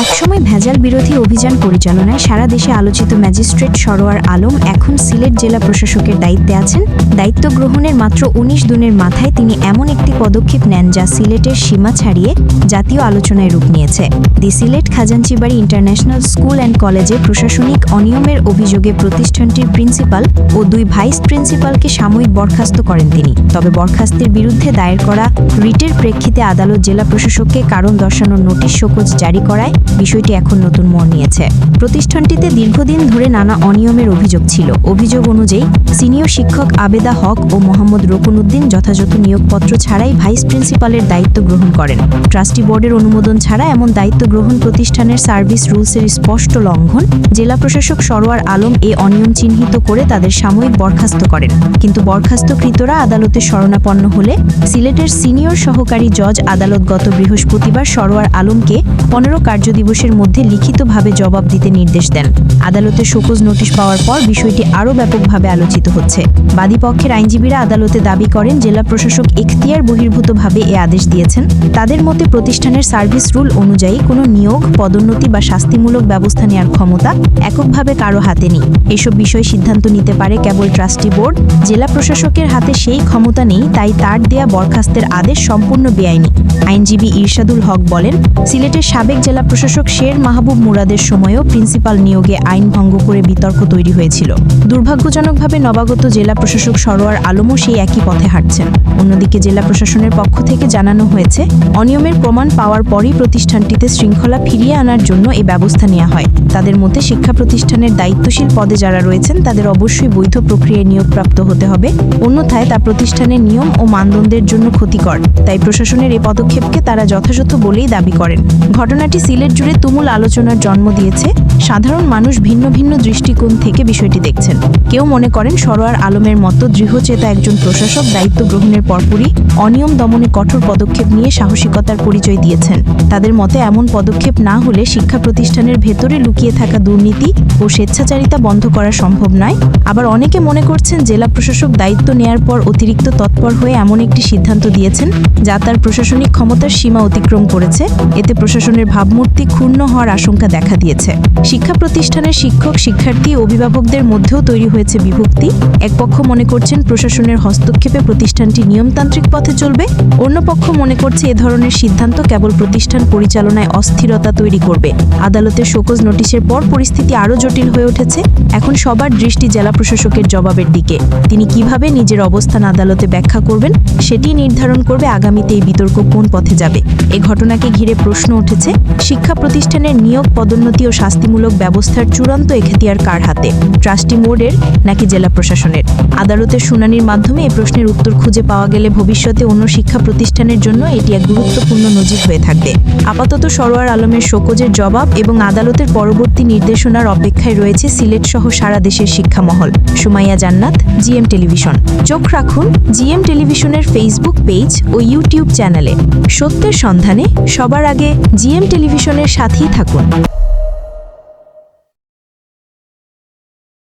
একসময় ভেজাল বিরোধী অভিযান পরিচালনায় সারা দেশে আলোচিত ম্যাজিস্ট্রেট সরোয়ার আলম এখন সিলেট জেলা প্রশাসকের দায়িত্বে আছেন। দায়িত্ব গ্রহণের মাত্র উনিশ দিনের মাথায় তিনি এমন একটি পদক্ষেপ নেন যা সিলেটের সীমা ছাড়িয়ে জাতীয় আলোচনায় রূপ নিয়েছে। The Sylhet Khajanchibari international school and কলেজে প্রশাসনিক অনিয়মের অভিযোগে প্রতিষ্ঠানটির প্রিন্সিপাল ও দুই ভাইস প্রিন্সিপালকে সাময়িক বরখাস্ত করেন তিনি। তবে বরখাস্তের বিরুদ্ধে দায়ের করা রিটের প্রেক্ষিতে আদালত জেলা প্রশাসককে কারণ দর্শানোর নোটিশ শোকজ জারি করায় বিষয়টি এখন নতুন মোড় নিয়েছে। প্রতিষ্ঠানটিতে দীর্ঘদিন ধরে নানা অনিয়মের অভিযোগ ছিল। অভিযোগ অনুযায়ী, সিনিয়র শিক্ষক আবেদা হক ও মোহাম্মদ রকুনউদ্দিন যথাযথ নিয়োগপত্র ছাড়াই ভাইস প্রিন্সিপালের দায়িত্ব গ্রহণ করেন। ট্রাস্টি বোর্ডের অনুমোদন ছাড়া এমন দায়িত্ব গ্রহণ প্রতিষ্ঠানের সার্ভিস রুলসের স্পষ্ট লঙ্ঘন, জেলা প্রশাসক সরোয়ার আলম এ অনিয়ম চিহ্নিত করে তাদের সাময়িক বরখাস্ত করেন। কিন্তু বরখাস্তকৃতরা আদালতে শরণাপন্ন হলে, সিলেটের সিনিয়র সহকারী জজ আদালত গত বৃহস্পতিবার সরোয়ার আলমকে পনেরো কার্যদিবসের মধ্যে লিখিতভাবে জবাব দিতে নির্দেশ দেন। আদালতে শোকজ নোটিশ পাওয়ার পর বিষয়টি আরও ব্যাপকভাবে আলোচিত হচ্ছে। বাদীপক্ষের আইনজীবীরা আদালতে দাবি করেন, জেলা প্রশাসক এখতিয়ার বহির্ভূতভাবে এ আদেশ দিয়েছেন। তাদের মতে প্রতিষ্ঠানের সার্ভিস রুল অনুযায়ী কোনো নিয়োগ, পদোন্নতি বা শাস্তিমূলক ব্যবস্থা নেওয়ার ক্ষমতা এককভাবে কারও হাতে নেই। এসব বিষয়ে সিদ্ধান্ত নিতে পারে কেবল ট্রাস্টি বোর্ড। জেলা প্রশাসকের হাতে সেই ক্ষমতা নেই, তাই তার দেয়া বরখাস্তের আদেশ সম্পূর্ণ বেআইনি। আইনজীবী ইরশাদুল হক বলেন, সিলেটের সাবেক জেলা প্রশাসক শের মাহবুব মুরাদের সময়ও প্রিন্সিপাল নিয়োগে আইন ভঙ্গ করে বিতর্ক তৈরি হয়েছিল। দুর্ভাগ্যজনকভাবে নবাগত জেলা প্রশাসক সরোয়ার আলমও সেই একই পথে হাঁটছেন। অন্যদিকে জেলা প্রশাসনের পক্ষ থেকে জানানো হয়েছে, অনিয়মের প্রমাণ পাওয়ার পরই প্রতিষ্ঠানটিতে শৃঙ্খলা ফিরিয়ে আনার জন্য এই ব্যবস্থা নেওয়া হয়। তাদের মধ্যে শিক্ষা প্রতিষ্ঠানের দায়িত্বশীল পদে যারা রয়েছেন, তাদের অবশ্যই বৈধ প্রক্রিয়ায় নিয়োগপ্রাপ্ত হতে হবে। অন্যথায় তা প্রতিষ্ঠানের নিয়ম ও মানদণ্ডের জন্য ক্ষতিকর। তাই প্রশাসনের এই পদক্ষেপকে তারা যথাযথ বলেই দাবি করেন। ঘটনাটি সিলেট জুড়ে তুমুল আলোচনার জন্ম দিয়েছে সাধারণ মানুষ ভিন্ন ভিন্ন দৃষ্টিকোণ থেকে বিষয়টি দেখছেন। কেউ মনে করেন সরোয়ার আলমের মতো দৃঢ়চেতা একজন প্রশাসক দায়িত্ব গ্রহণের পরপরই অনিয়ম দমনে কঠোর পদক্ষেপ নিয়ে সাহসিকতার পরিচয় দিয়েছেন। তাদের মতে এমন পদক্ষেপ না হলে শিক্ষা প্রতিষ্ঠানের ভেতরে লুকিয়ে থাকা দুর্নীতি ও স্বেচ্ছাচারিতা বন্ধ করা সম্ভব নয়। আবার অনেকে মনে করছেন জেলা প্রশাসক দায়িত্ব নেয়ার পর অতিরিক্ত তৎপর হয়ে এমন একটি সিদ্ধান্ত দিয়েছেন, যা তার প্রশাসনিক ক্ষমতার সীমা অতিক্রম করেছে। এতে প্রশাসনের ভাবমূর্তি ক্ষুণ্ণ হওয়ার আশঙ্কা দেখা দিয়েছে। শিক্ষা প্রতিষ্ঠানের শিক্ষক, শিক্ষার্থী, অভিভাবকদের মধ্যেও তৈরি হয়েছে বিভক্তি। এক পক্ষ মনে করছেন প্রশাসনের হস্তক্ষেপে প্রতিষ্ঠানটি নিয়মতান্ত্রিক পথে চলবে। অন্য পক্ষ মনে করছে এ ধরনের সিদ্ধান্ত কেবল প্রতিষ্ঠান পরিচালনায় অস্থিরতা তৈরি করবে। আদালতের শোকজ নোটিশের পর পরিস্থিতি আরও জটিল হয়ে উঠেছে। এখন সবার দৃষ্টি জেলা প্রশাসকের জবাবের দিকে। তিনি কীভাবে নিজের অবস্থান আদালতে ব্যাখ্যা করবেন, সেটি নির্ধারণ করবে আগামীতে এই বিতর্ক কোন পথে যাবে। এ ঘটনাকে ঘিরে প্রশ্ন উঠেছে, শিক্ষা প্রতিষ্ঠানের নিয়োগ পদোন্নতি ও শাস্তিমূলক ব্যবস্থার চূড়ান্ত এখতিয়ার কার হাতে? ট্রাস্টি মোডের নাকি জেলা প্রশাসনের? আদালতের শুনানির মাধ্যমে এই প্রশ্নের উত্তর খুঁজে পাওয়া গেলে ভবিষ্যতে অন্য শিক্ষা প্রতিষ্ঠানের জন্য এটি এক গুরুত্বপূর্ণ নজির হয়ে থাকবে। আপাতত সরোয়ার আলমের শোকজের জবাব এবং আদালতের পরবর্তী নির্দেশনার অপেক্ষায় রয়েছে সিলেট সহ সারা দেশের শিক্ষামহল। সুমাইয়া জান্নাত, জিএম টেলিভিশন। চোখ রাখুন, জিএম টেলিভিশনের ফেসবুক পেজ ও ইউটিউব চ্যানেলে। সত্যের সন্ধানে সবার আগে জিএম টেলিভিশনের সাথেই থাকুন।